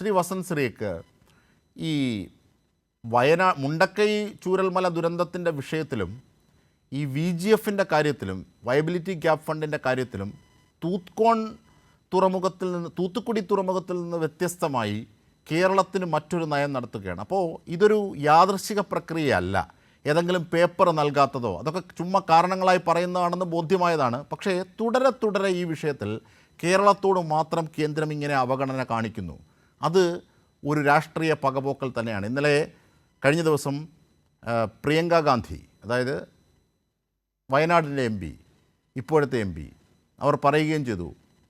ശ്രീ വസന്ത് ശ്രീക്ക് ഈ വയനാ മുണ്ടക്കൈ ചൂരൽമല ദുരന്തത്തിന്റെ വിഷയത്തിലും ഈ വി ജി എഫിന്റെ കാര്യത്തിലും വയബിലിറ്റി ഗ്യാപ്പ് ഫണ്ടിന്റെ കാര്യത്തിലും തൂത്ത്കോൺ തുറമുഖത്തിൽ നിന്ന് തൂത്തുക്കുടി തുറമുഖത്തിൽ നിന്ന് വ്യത്യസ്തമായി കേരളത്തിന് മറ്റൊരു നയം നടത്തുകയാണ്. അപ്പോൾ ഇതൊരു യാദൃശിക പ്രക്രിയയല്ല. ഏതെങ്കിലും പേപ്പർ നൽകാത്തതോ അതൊക്കെ ചുമ്മാ കാരണങ്ങളായി പറയുന്നതാണെന്ന് ബോധ്യമായതാണ്. പക്ഷേ തുടരെ തുടരെ ഈ വിഷയത്തിൽ കേരളത്തോട് മാത്രം കേന്ദ്രം ഇങ്ങനെ അവഗണന കാണിക്കുന്നു. അത് ഒരു രാഷ്ട്രീയ പകപോക്കൽ തന്നെയാണ്. ഇന്നലെ കഴിഞ്ഞ ദിവസം പ്രിയങ്ക ഗാന്ധി അതായത് വയനാടിന്റെ എം പി ഇപ്പോഴത്തെ എം പി അവർ പറയുകയും ചെയ്തു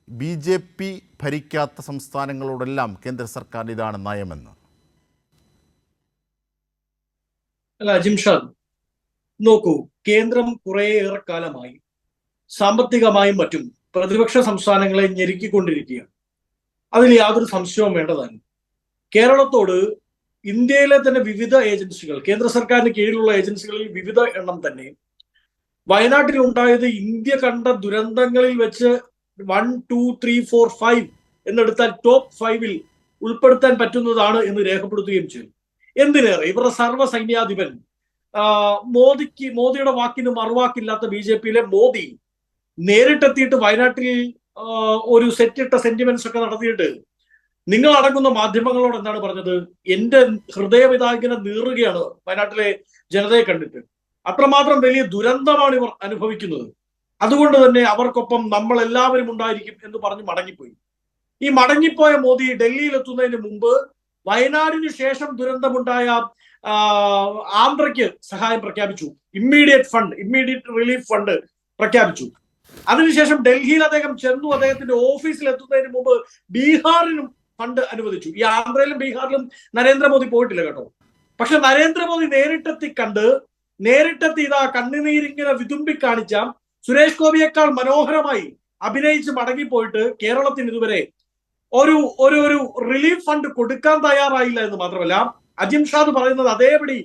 ബി ജെ പി ഭരിക്കാത്ത സംസ്ഥാനങ്ങളോടെല്ലാം കേന്ദ്ര സർക്കാർ ഇതാണ് നയമെന്ന്. അല്ല ജിംഷാദ് നോക്കൂ കേന്ദ്രം കുറേയേറെ കാലമായി സാമ്പത്തികമായും മറ്റും പ്രതിപക്ഷ സംസ്ഥാനങ്ങളെ ഞെരുക്കിക്കൊണ്ടിരിക്കുകയാണ്. അതിൽ യാതൊരു സംശയവും വേണ്ടതാണ്. കേരളത്തോട് ഇന്ത്യയിലെ തന്നെ വിവിധ ഏജൻസികൾ കേന്ദ്ര സർക്കാരിന് കീഴിലുള്ള ഏജൻസികളിൽ വിവിധ എണ്ണം തന്നെ വയനാട്ടിൽ ഉണ്ടായത് ഇന്ത്യ കണ്ട ദുരന്തങ്ങളിൽ വെച്ച് one two three four five എന്നെടുത്താൽ top ഫൈവിൽ ഉൾപ്പെടുത്താൻ പറ്റുന്നതാണ് എന്ന് രേഖപ്പെടുത്തുകയും ചെയ്തു. എന്തിനേറെ? ഇവരുടെ സർവ സൈന്യാധിപൻ മോദിക്ക് മോദിയുടെ വാക്കിന് മറുവാക്കില്ലാത്ത ബി ജെ പിയിലെ മോദി നേരിട്ടെത്തിയിട്ട് വയനാട്ടിൽ ഒരു സെറ്റിട്ട സെന്റിമെന്റ്സ് ഒക്കെ നടത്തിയിട്ട് നിങ്ങൾ അടങ്ങുന്ന മാധ്യമങ്ങളോട് എന്താണ് പറഞ്ഞത്? എന്റെ ഹൃദയവിതാകിനെ നീറുകയാണ്. വയനാട്ടിലെ ജനതയെ കണ്ടിട്ട്. അത്രമാത്രം വലിയ ദുരന്തമാണ് ഇവർ അനുഭവിക്കുന്നത്. അതുകൊണ്ട് തന്നെ അവർക്കൊപ്പം നമ്മൾ എല്ലാവരും ഉണ്ടായിരിക്കും എന്ന് പറഞ്ഞ് മടങ്ങിപ്പോയി. ഈ മടങ്ങിപ്പോയ മോദി ഡൽഹിയിൽ എത്തുന്നതിന് മുമ്പ് വയനാടിന് ശേഷം ദുരന്തമുണ്ടായ ആന്ധ്രയ്ക്ക് സഹായം പ്രഖ്യാപിച്ചു. Immediate fund immediate relief fund പ്രഖ്യാപിച്ചു. അതിനുശേഷം ഡൽഹിയിൽ അദ്ദേഹം ചെന്നു അദ്ദേഹത്തിന്റെ ഓഫീസിൽ എത്തുന്നതിന് മുമ്പ് ബീഹാറിനും ഫണ്ട് അനുവദിച്ചു. ഈ ആന്ധ്രയിലും ബീഹാറിലും നരേന്ദ്രമോദി പോയിട്ടില്ല കേട്ടോ. പക്ഷെ നരേന്ദ്രമോദി നേരിട്ടെത്തി കണ്ട് നേരിട്ടെത്തി ഇതാ കണ്ണുനീരിങ്ങനെ വിതുമ്പി കാണിച്ച സുരേഷ് ഗോപിയേക്കാൾ മനോഹരമായി അഭിനയിച്ച് മടങ്ങിപ്പോയിട്ട് കേരളത്തിന് ഇതുവരെ ഒരു ഒരു ഒരു റിലീഫ് ഫണ്ട് കൊടുക്കാൻ തയ്യാറായില്ല എന്ന് മാത്രമല്ല അജിം ഷാദ് പറയുന്നത് അതേപടി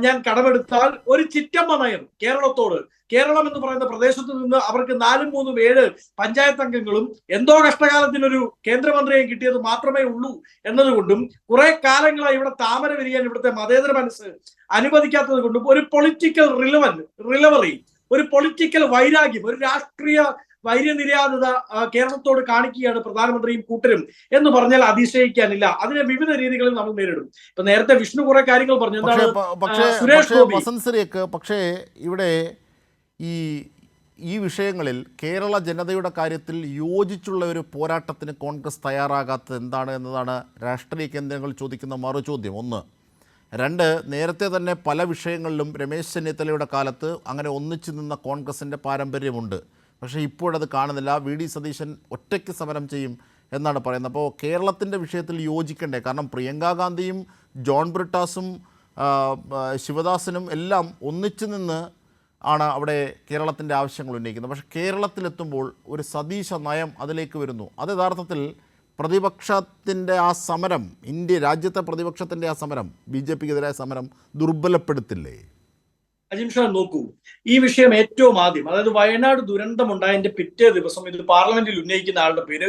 ഞാൻ കടമെടുത്താൽ ഒരു ചിറ്റമ്മ നയം കേരളത്തോട്. കേരളം എന്ന് പറയുന്ന പ്രദേശത്ത് നിന്ന് അവർക്ക് നാലും മൂന്നും ഏഴ് പഞ്ചായത്ത് അംഗങ്ങളും എന്തോ കഷ്ടകാലത്തിനൊരു കേന്ദ്രമന്ത്രിയെ കിട്ടിയത് മാത്രമേ ഉള്ളൂ എന്നതുകൊണ്ടും കുറെ കാലങ്ങളായി ഇവിടെ താമര വിരിയാൻ ഇവിടുത്തെ മതേതര മനസ്സ് അനുവദിക്കാത്തത് കൊണ്ടും ഒരു പൊളിറ്റിക്കൽ റിലവൻ റിലവറി ഒരു പൊളിറ്റിക്കൽ വൈരാഗ്യം ഒരു രാഷ്ട്രീയ വൈര്യനിര്യാതത കേരളത്തോട് കാണിക്കുകയാണ് പ്രധാനമന്ത്രിയും കൂട്ടരും എന്ന് പറഞ്ഞാൽ അതിശയിക്കാനില്ല. അതിനെ വിവിധ രീതികളിൽ നമ്മൾ നേരിടും. ഇപ്പൊ നേരത്തെ വിഷ്ണു കുറെ കാര്യങ്ങൾ പറഞ്ഞു. പക്ഷേ എന്താണ് സുരേഷ് ഗോപി. വസന്ത് പക്ഷേ ഇവിടെ ഈ ഈ വിഷയങ്ങളിൽ കേരള ജനതയുടെ കാര്യത്തിൽ യോജിച്ചുള്ള ഒരു പോരാട്ടത്തിന് കോൺഗ്രസ് തയ്യാറാകാത്തത് എന്താണ് എന്നതാണ് രാഷ്ട്രീയ കേന്ദ്രങ്ങൾ ചോദിക്കുന്ന മറു ചോദ്യം. ഒന്ന് രണ്ട് നേരത്തെ തന്നെ പല വിഷയങ്ങളിലും രമേശ് ചെന്നിത്തലയുടെ കാലത്ത് അങ്ങനെ ഒന്നിച്ചു നിന്ന കോൺഗ്രസിന്റെ പാരമ്പര്യമുണ്ട്. പക്ഷേ ഇപ്പോഴത് കാണുന്നില്ല. വി. ഡി. സതീശൻ ഒറ്റയ്ക്ക് സമരം ചെയ്യും എന്നാണ് പറയുന്നത്. അപ്പോൾ കേരളത്തിന്റെ വിഷയത്തിൽ യോജിക്കണ്ടേ? കാരണം പ്രിയങ്ക ഗാന്ധിയും ജോൺ ബ്രിട്ടാസും ശിവദാസനും എല്ലാം ഒന്നിച്ചു നിന്ന് ആണ് അവിടെ കേരളത്തിന്റെ ആവശ്യങ്ങൾ ഉന്നയിക്കുന്നത്. പക്ഷേ കേരളത്തിലെത്തുമ്പോൾ ഒരു സതീശ നയം അതിലേക്ക് വരുന്നു. അത് യഥാർത്ഥത്തിൽ പ്രതിപക്ഷത്തിന്റെ ആ സമരം ഇന്ത്യ രാജ്യത്തെ പ്രതിപക്ഷത്തിന്റെ ആ സമരം ബി ജെ പിക്കെതിരായ സമരം ദുർബലപ്പെടുത്തില്ലേ? അജിംഷാ നോക്കൂ. ഈ വിഷയം ഏറ്റവും ആദ്യം അതായത് വയനാട് ദുരന്തമുണ്ടായതിന്റെ പിറ്റേ ദിവസം ഇത് പാർലമെന്റിൽ ഉന്നയിക്കുന്ന ആളുടെ പേര്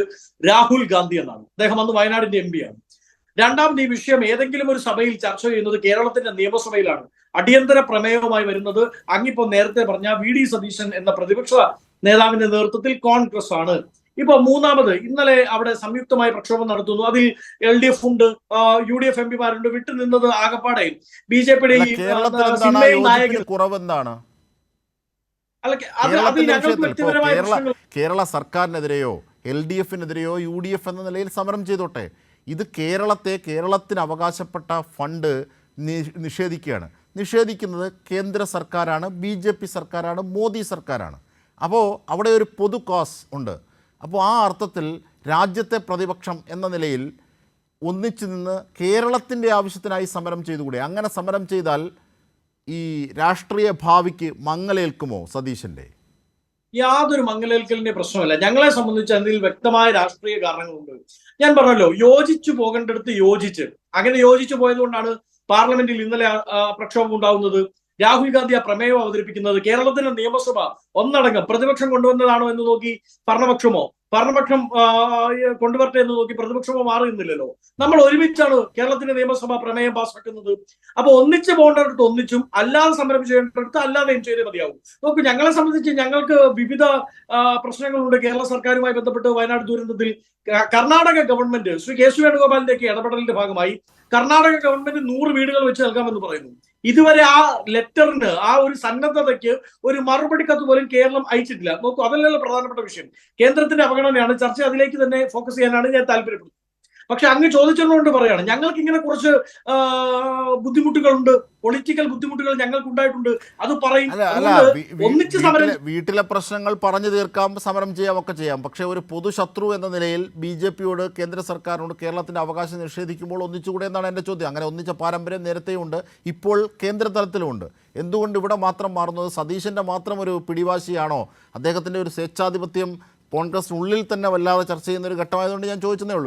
രാഹുൽ ഗാന്ധി എന്നാണ്. അദ്ദേഹം അന്ന് വയനാടിന്റെ എം ആണ്. രണ്ടാമത് ഈ വിഷയം ഏതെങ്കിലും ഒരു സഭയിൽ ചർച്ച ചെയ്യുന്നത് കേരളത്തിന്റെ നിയമസഭയിലാണ്. അടിയന്തര പ്രമേയവുമായി വരുന്നത് അങ്ങിപ്പോ നേരത്തെ പറഞ്ഞ വി ഡി സതീശൻ എന്ന പ്രതിപക്ഷ നേതാവിന്റെ നേതൃത്വത്തിൽ കോൺഗ്രസ് ആണ് ഇപ്പൊ മൂന്നാമത് ഇന്നലെ അവിടെ സംയുക്തമായ പ്രക്ഷോഭം നടത്തുന്നു. അതിൽ എൽ ഡി എഫ് ഉണ്ട് യു ഡി എഫ് എം പിമാരുണ്ട് വിട്ടുനിന്നത് ആകപ്പാടെ ബി ജെ പിയുടെ കുറവെന്താണ്? ഇപ്പോൾ കേരള സർക്കാരിനെതിരെയോ എൽ ഡി എഫിനെതിരെയോ യു ഡി എഫ് എന്ന നിലയിൽ സമരം ചെയ്തോട്ടെ. ഇത് കേരളത്തെ കേരളത്തിന് അവകാശപ്പെട്ട ഫണ്ട് നിഷേധിക്കുകയാണ്. നിഷേധിക്കുന്നത് കേന്ദ്ര സർക്കാരാണ് ബി ജെ പി സർക്കാരാണ് മോദി സർക്കാരാണ്. അപ്പോൾ അവിടെ ഒരു പൊതു കോസ് ഉണ്ട്. അപ്പോൾ ആ അർത്ഥത്തിൽ രാജ്യത്തെ പ്രതിപക്ഷം എന്ന നിലയിൽ ഒന്നിച്ചു നിന്ന് കേരളത്തിന്റെ ആവശ്യത്തിനായി സമരം ചെയ്തുകൂടെ? അങ്ങനെ സമരം ചെയ്താൽ ഈ രാഷ്ട്രീയ ഭാവിക്ക് മങ്ങലേൽക്കുമോ സതീശന്റെ? യാതൊരു മംഗലേൽക്കലിന്റെ പ്രശ്നമല്ല. ഞങ്ങളെ സംബന്ധിച്ച് അതിൽ വ്യക്തമായ രാഷ്ട്രീയ കാരണങ്ങളുണ്ട്. ഞാൻ പറഞ്ഞല്ലോ യോജിച്ചു പോകേണ്ടടുത്ത് യോജിച്ച്. അങ്ങനെ യോജിച്ചു പോയതുകൊണ്ടാണ് പാർലമെന്റിൽ ഇന്നലെ പ്രക്ഷോഭം ഉണ്ടാവുന്നത്. രാഹുൽ ഗാന്ധി ആ പ്രമേയം അവതരിപ്പിക്കുന്നത് കേരളത്തിന്റെ നിയമസഭ ഒന്നടങ്കം പ്രതിപക്ഷം കൊണ്ടുവന്നതാണോ എന്ന് നോക്കി ഭരണപക്ഷമോ? ഭരണപക്ഷം കൊണ്ടുവരട്ടെ എന്ന് നോക്കി പ്രതിപക്ഷമോ മാറുന്നില്ലല്ലോ നമ്മൾ ഒരുമിച്ചാണ് കേരളത്തിന്റെ നിയമസഭ പ്രമേയം പാസ്സാക്കുന്നത് അപ്പൊ ഒന്നിച്ച് പോകേണ്ടടുത്ത് ഒന്നിച്ചും അല്ലാതെ സമരം ചെയ്യേണ്ടടുത്ത് അല്ലാതെയും ചെയ്തേ മതിയാവും. നോക്കൂ ഞങ്ങളെ സംബന്ധിച്ച് ഞങ്ങൾക്ക് വിവിധ പ്രശ്നങ്ങളുണ്ട്. കേരള സർക്കാരുമായി ബന്ധപ്പെട്ട് വയനാട് ദുരന്തത്തിൽ Karnataka government Shri K C വേണുഗോപാലിന്റെ ഒക്കെ ഇടപെടലിന്റെ ഭാഗമായി കർണാടക ഗവൺമെന്റ് നൂറ് വീടുകൾ വെച്ച് നൽകാമെന്ന് പറയുന്നു. ഇതുവരെ ആ ലെറ്ററിന് ആ ഒരു സന്നദ്ധതയ്ക്ക് ഒരു മറുപടി കത്ത് പോലും കേരളം അയച്ചിട്ടില്ല. നോക്കൂ അതല്ലല്ലോ പ്രധാനപ്പെട്ട വിഷയം. കേന്ദ്രത്തിന്റെ അവഗണനയാണ് ചർച്ച അതിലേക്ക് തന്നെ ഫോക്കസ് ചെയ്യാനാണ് ഞാൻ താല്പര്യപ്പെടുന്നത്. പക്ഷെ അങ്ങ് ചോദിച്ചതുകൊണ്ട് പറയാണ് ഞങ്ങൾക്ക് ഇങ്ങനെ കുറച്ച് ബുദ്ധിമുട്ടുകളുണ്ട് പൊളിറ്റിക്കൽ ബുദ്ധിമുട്ടുകൾ ഞങ്ങൾക്ക് ഉണ്ടായിട്ടുണ്ട് അത് പറയും. ഒന്നിച്ച് സമരം വീട്ടിലെ പ്രശ്നങ്ങൾ പറഞ്ഞു തീർക്കാം സമരം ചെയ്യാം ഒക്കെ ചെയ്യാം. പക്ഷെ ഒരു പൊതുശത്രു എന്ന നിലയിൽ ബി ജെ പിയോട് കേന്ദ്ര സർക്കാരിനോട് കേരളത്തിന്റെ അവകാശം നിഷേധിക്കുമ്പോൾ ഒന്നിച്ചുകൂടെ എന്നാണ് എന്റെ ചോദ്യം. അങ്ങനെ ഒന്നിച്ച പാരമ്പര്യം നേരത്തെയുണ്ട് ഇപ്പോൾ കേന്ദ്ര തലത്തിലുമുണ്ട്. എന്തുകൊണ്ട് ഇവിടെ മാത്രം മാറുന്നത്? സതീശന്റെ മാത്രം ഒരു പിടിവാശിയാണോ? അദ്ദേഹത്തിന്റെ ഒരു സ്വേച്ഛാധിപത്യം കോൺഗ്രസിനുള്ളിൽ തന്നെ വല്ലാതെ ചർച്ച ചെയ്യുന്ന ഒരു ഘട്ടമായതുകൊണ്ട് ഞാൻ ചോദിച്ചതേ ഉള്ളൂ.